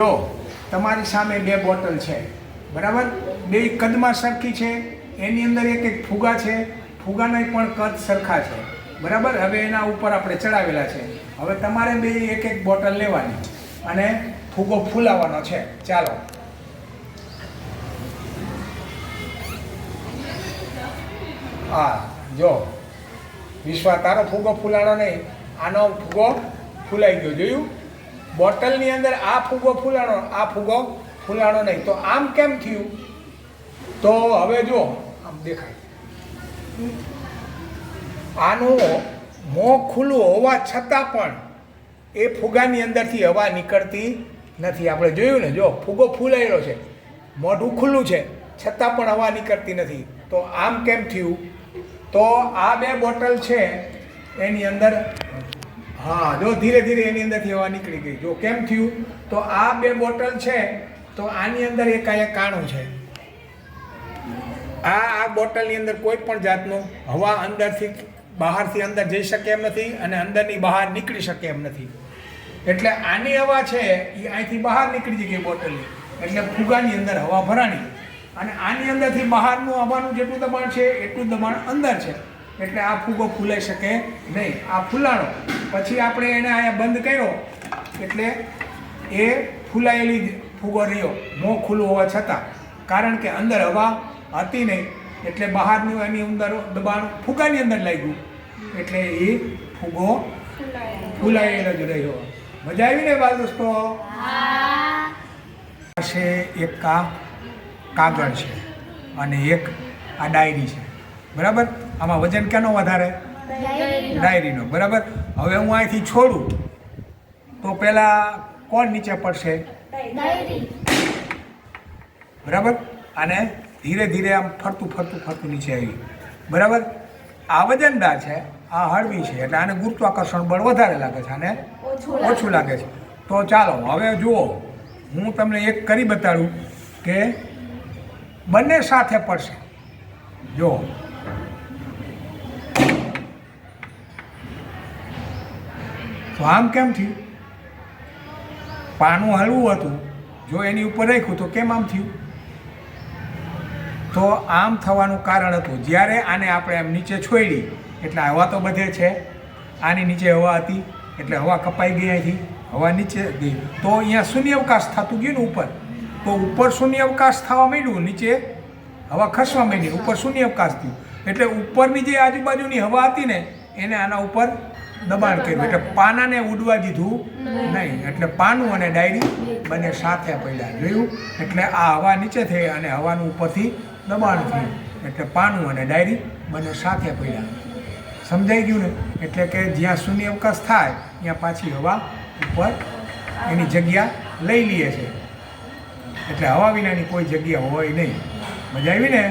જો, તમારી સામે બે બોટલ છે. બરાબર? બે કદમાં સરખી છે. એની અંદર એક એક ફુગા છે. ફુગાના પણ કદ સરખા છે. બરાબર? હવે એના ઉપર આપણે ચડાવેલા છે. હવે તમારે બે એક એક બોટલ લેવાની. અને ફુગો ફૂલાવવાનો છે. ચાલો. હા, જો. વિશ્વા તારો ફુગો ફૂલાણો નહીં. આનો ફુગો ફૂલાઈ ગયો. જોયું? બોટલની અંદર આ ફુગો ફૂલાણો, આ ફુગો ફૂલાણો નહીં. તો આમ કેમ થયું? તો હવે જો, આમ દેખાય. આનું મોં ખુલ્લું હોવા છતાં પણ એ ફુગાની અંદરથી હવા નીકળતી નથી. આપણે જોયું ને, જો, ફુગો ફૂલાયેલો છે. મોઢું ખુલ્લું છે, છતાં પણ હવા નીકળતી નથી. તો આમ કેમ થયું? તો આ બે બોટલ છે, એની અંદર હા, જો ધીરે ધીરે એની અંદરથી હવા નીકળી ગઈ. જો કેમ થયું? તો આ બે બોટલ છે, તો આની અંદર એક અહીંયા કાણું છે. આ આ બોટલની અંદર કોઈ પણ જાતનું હવા અંદરથી બહારથી અંદર જઈ શકે એમ નથી અને અંદરની બહાર નીકળી શકે એમ નથી. એટલે આની હવા છે એ અહીંથી બહાર નીકળી ગઈ બોટલની. એટલે ફુગાની અંદર હવા ભરાણી. અને આની અંદરથી બહારનું હવાનું જેટલું દબાણ છે, એટલું દબાણ અંદર છે. એટલે આ ફુગો ફૂલાઈ શકે નહીં. આ ફૂલાણો પછી આપણે એને અહીંયા બંધ કર્યો, એટલે એ ફૂલાયેલી જ ફુગો રહ્યો, મોં ખુલ્લું હોવા છતાં. કારણ કે અંદર હવા હતી નહીં, એટલે બહારનું એની અંદર દબાણ ફુગાની અંદર લાગ્યું. એટલે એ ફુગો ફૂલાયેલો જ રહ્યો. મજા આવી ને બાળ દોસ્તો? પાસે એક આ કાગળ છે અને એક આ ડાયરી છે. બરાબર? આમાં વજન કેનો વધારે? ડાયરીનો. બરાબર? હવે હું અહીંથી છોડું. તો પહેલાં કોણ નીચે પડશે? બરાબર? અને ધીરે ધીરે આમ ફરતું ફરતું ફરતું નીચે આવી. બરાબર? આ વજનદાર છે આ હળવી છે એટલે આને ગુરુત્વાકર્ષણ બળ વધારે લાગે છે આને ઓછું લાગે. છે. તો ચાલો હવે જુઓ હું તમને એક કરી બતાડું કે બંને સાથે પડશે. જો તો આમ કેમ થયું? પાનું હલવું હતું. જો એની ઉપર રાખ્યું તો કેમ આમ થયું? તો આમ થવાનું કારણ હતું. જ્યારે આને આપણે આમ નીચે છોડી, એટલે હવા તો બધે છે. આની નીચે હવા હતી, એટલે હવા કપાઈ ગઈ અહીંથી. હવા નીચે ગઈ. તો અહીંયા શૂન્યાવકાશ થતું ગયું ને ઉપર. તો ઉપર શૂન્યાવકાશ થવા માંડ્યું, નીચે હવા ખસવા માંડી. ઉપર શૂન્યાવકાશ થયું. એટલે ઉપરની જે આજુબાજુની હવા હતી ને, એને આના ઉપર દબાણ કર્યું. એટલે પાનાને ઉડવા દીધું નહીં. એટલે પાનું અને ડાયરી બંને સાથે પડ્યા જોયું એટલે આ હવા નીચે થઈ અને હવાનું ઉપરથી દબાણ થયું. એટલે પાનું અને ડાયરી બંને સાથે પડ્યા. સમજાઈ ગયું ને? એટલે કે જ્યાં શૂન્ય અવકાશ થાય ત્યાં પાછી હવા ઉપર એની જગ્યા લઈ લઈએ છે. એટલે હવા વિનાની કોઈ જગ્યા હોય નહીં. મજા આવી ને?